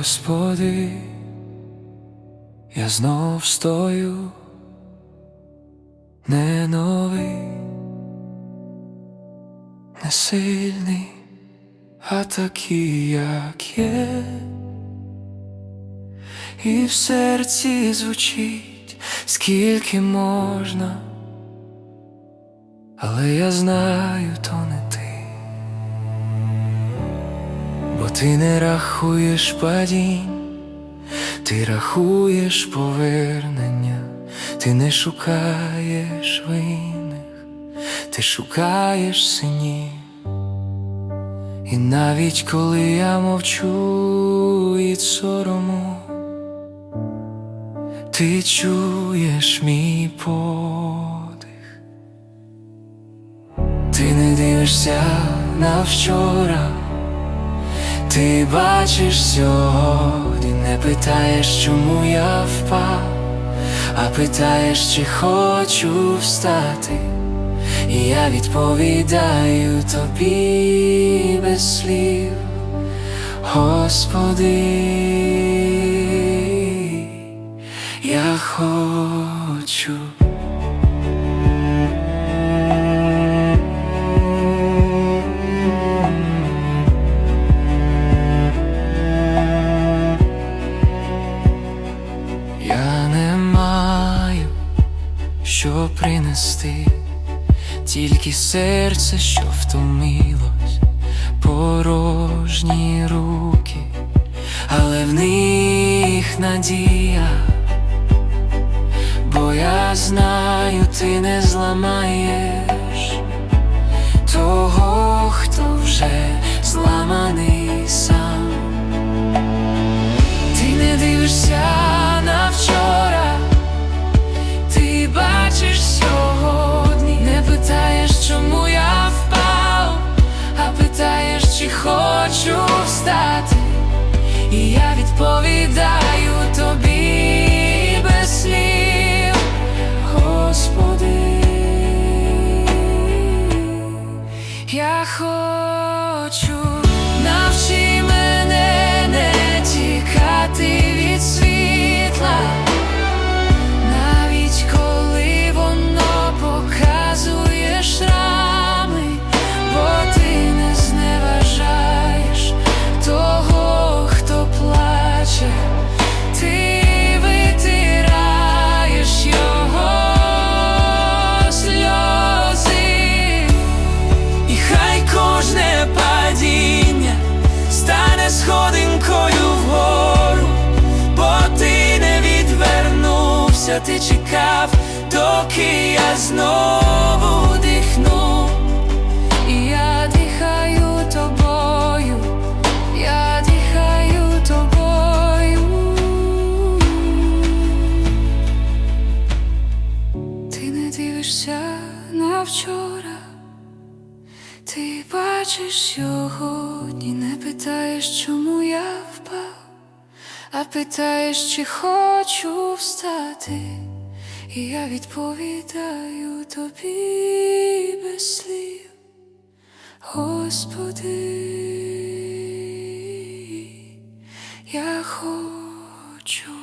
Господи, я знов стою, не новий, не сильний, а такий, як є, і в серці звучить, скільки можна, але я знаю, то не ти. Не рахуєш падінь, ти рахуєш повернення, ти не шукаєш винних, ти шукаєш синів. І навіть коли я мовчу від сорому, ти чуєш мій подих, ти не дивишся на вчора. Ти бачиш сьогодні, не питаєш, чому я впав, а питаєш, чи хочу встати, і я відповідаю тобі без слів, Господи, я хочу. Що принести, тільки серце, що втомилось, порожні руки, але в них надія, бо я знаю, ти не зламаєш того, хто вже і я відповідаю відвернувся, ти чекав, доки я знову дихну. І я дихаю тобою, я дихаю тобою. Ти не дивишся на вчора. Ти бачиш сьогодні, не питаєш, чому я впав, а питаєш, чи хочу встати, і я відповідаю тобі без слів, Господи, я хочу.